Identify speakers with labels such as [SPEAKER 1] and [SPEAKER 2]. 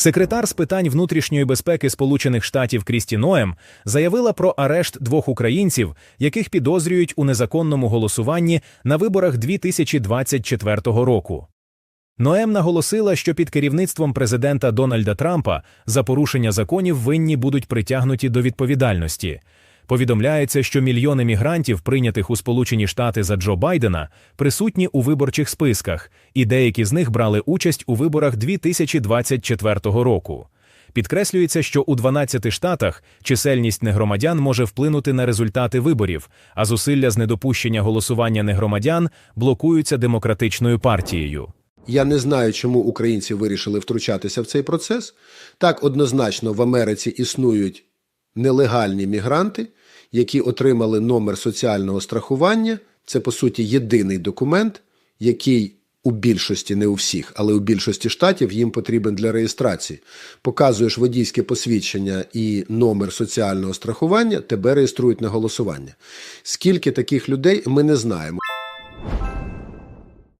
[SPEAKER 1] Секретар з питань внутрішньої безпеки Сполучених Штатів Крісті Ноем заявила про арешт двох українців, яких підозрюють у незаконному голосуванні на виборах 2024 року. Ноем наголосила, що під керівництвом президента Дональда Трампа за порушення законів винні будуть притягнуті до відповідальності. Повідомляється, що мільйони мігрантів, прийнятих у Сполучені Штати за Джо Байдена, присутні у виборчих списках, і деякі з них брали участь у виборах 2024 року. Підкреслюється, що у 12 штатах чисельність негромадян може вплинути на результати виборів, а зусилля з недопущення голосування негромадян блокуються демократичною партією.
[SPEAKER 2] Я не знаю, чому українці вирішили втручатися в цей процес. Так, однозначно, в Америці існують нелегальні мігранти, які отримали номер соціального страхування. Це, по суті, єдиний документ, який у більшості, не у всіх, але у більшості штатів їм потрібен для реєстрації. Показуєш водійське посвідчення і номер соціального страхування, тебе реєструють на голосування. Скільки таких людей ми не знаємо.